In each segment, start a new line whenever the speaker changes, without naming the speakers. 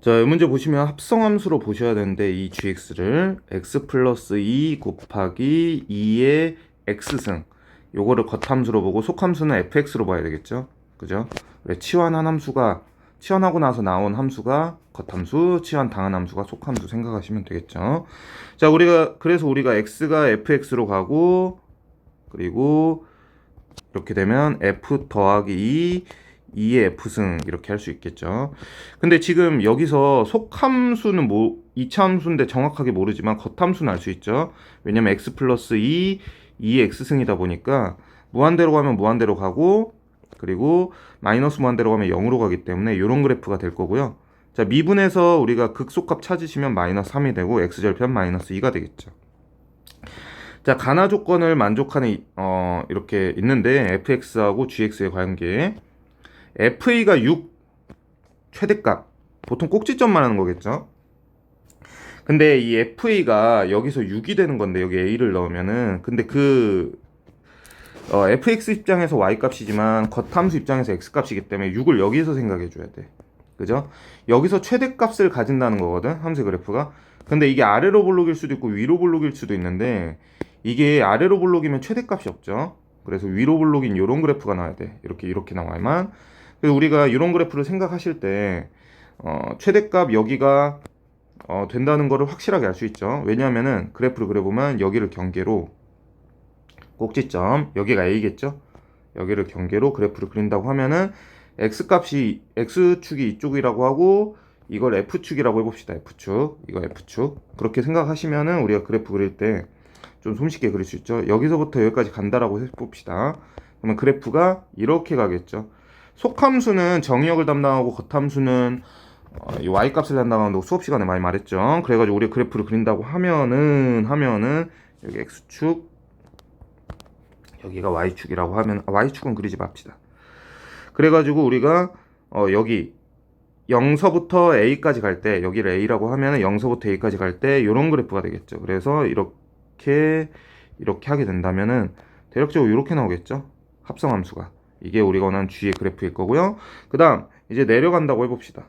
자, 이 문제 보시면 합성함수로 보셔야 되는데 이 gx를 x 플러스 2 곱하기 2의 x승 요거를 겉함수로 보고 속함수는 fx로 봐야 되겠죠. 그죠? 왜 치환한 함수가 치환하고 나서 나온 함수가 겉함수, 치환 당한 함수가 속함수 생각하시면 되겠죠. 자, 우리가 그래서 우리가 x가 fx로 가고 그리고 이렇게 되면 f 더하기 2 2의 f승 이렇게 할 수 있겠죠. 근데 지금 여기서 속함수는 뭐 이차함수인데 정확하게 모르지만 겉함수는 알 수 있죠. 왜냐면 x 플러스 2 2의 x승이다 보니까 무한대로 가면 무한대로 가고 그리고 마이너스 무한대로 가면 0으로 가기 때문에 이런 그래프가 될 거고요. 자 미분에서 우리가 극속값 찾으시면 마이너스 3이 되고 x절편 마이너스 2가 되겠죠. 자 가나 조건을 만족하는 이- 어, 이렇게 있는데 fx하고 gx의 관계 FA가 6 최대값 보통 꼭지점 말하는 거겠죠. 근데 이 FA가 여기서 6이 되는 건데 여기 A를 넣으면은 근데 그 어, fx 입장에서 y 값이지만 겉함수 입장에서 x 값이기 때문에 6을 여기서 생각해 줘야 돼. 그죠? 여기서 최대값을 가진다는 거거든. 함수 그래프가. 근데 이게 아래로 볼록일 수도 있고 위로 볼록일 수도 있는데 이게 아래로 볼록이면 최대값이 없죠. 그래서 위로 볼록인 이런 그래프가 나와야 돼. 이렇게 이렇게 나와야만. 그래서 우리가 이런 그래프를 생각하실 때 어, 최대값 여기가 어, 된다는 거를 확실하게 알 수 있죠. 왜냐하면은 그래프를 그려보면 여기를 경계로 꼭지점 여기가 A겠죠. 여기를 경계로 그래프를 그린다고 하면은 x 값이 x 축이 이쪽이라고 하고 이걸 f 축이라고 해봅시다. f 축 이거 f 축 그렇게 생각하시면은 우리가 그래프 그릴 때 좀 손쉽게 그릴 수 있죠. 여기서부터 여기까지 간다라고 해봅시다. 그러면 그래프가 이렇게 가겠죠. 속함수는 정의역을 담당하고 겉함수는 어, 이 y 값을 담당하는데 수업 시간에 많이 말했죠. 그래가지고 우리가 그래프를 그린다고 하면은 하면은 여기 x축 여기가 y축이라고 하면 아, y축은 그리지 맙시다. 그래가지고 우리가 어, 여기 0서부터 a까지 갈 때 여기를 a라고 하면 0서부터 a까지 갈 때 이런 그래프가 되겠죠. 그래서 이렇게 이렇게 하게 된다면은 대략적으로 이렇게 나오겠죠. 합성함수가 이게 우리가 원하는 g의 그래프일 거고요. 그 다음 이제 내려간다고 해봅시다.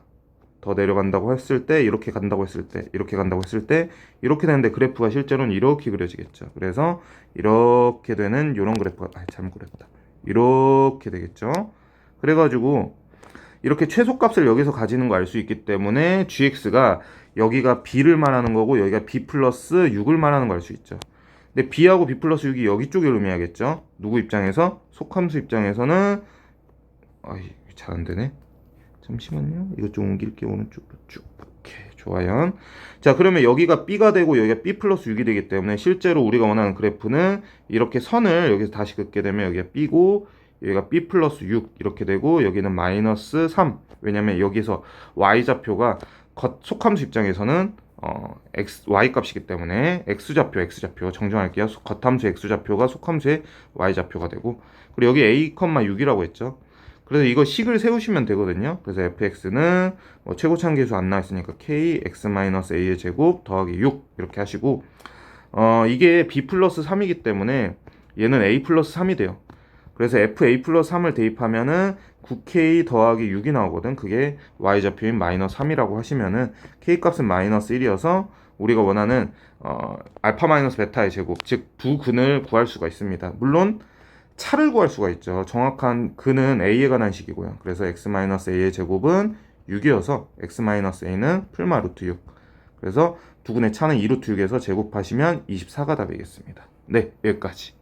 더 내려간다고 했을 때 이렇게 간다고 했을 때 이렇게 간다고 했을 때 이렇게 되는데 그래프가 실제로는 이렇게 그려지겠죠. 그래서 이렇게 되는 이런 그래프가 아 잘못 그렸다. 이렇게 되겠죠. 그래가지고 이렇게 최소값을 여기서 가지는 거 알 수 있기 때문에 gx가 여기가 b를 말하는 거고 여기가 b 플러스 6을 말하는 거 알 수 있죠. 근데 b하고 b 플러스 6이 여기 쪽을 의미하겠죠. 누구 입장에서 속함수 입장에서는 아이 잘 안 되네. 잠시만요. 이거 좀 옮길게요. 오른쪽으로 쭉. 좋아요. 자, 그러면 여기가 B가 되고 여기가 B 플러스 6이 되기 때문에 실제로 우리가 원하는 그래프는 이렇게 선을 여기서 다시 긋게 되면 여기가 B고 여기가 B 플러스 6 이렇게 되고 여기는 마이너스 3. 왜냐면 여기서 Y좌표가 겉 속함수 입장에서는 어, x, y 값이기 때문에 x좌표, x좌표 정정할게요. 겉함수 x좌표가 속함수의 y좌표가 되고 그리고 여기 a, 6이라고 했죠. 그래서 이거 식을 세우시면 되거든요. 그래서 fx는 뭐 최고 참 계수 안 나왔으니까 k x-a의 제곱 더하기 6 이렇게 하시고 어 이게 b 플러스 3이기 때문에 얘는 a 플러스 3이 돼요. 그래서 fa 플러스 3을 대입하면은 9k 더하기 6이 나오거든. 그게 y좌표인 마이너스 3이라고 하시면은 k 값은 마이너스 1이어서 우리가 원하는 어 알파 마이너스 베타의 제곱 즉 두 근을 구할 수가 있습니다. 물론 차를 구할 수가 있죠. 정확한 근은 a에 관한 식이고요. 그래서 x-a의 제곱은 6이어서 x-a는 풀마 루트 6. 그래서 두 근의 차는 2루트 6에서 제곱하시면 24가 답이겠습니다. 네, 여기까지.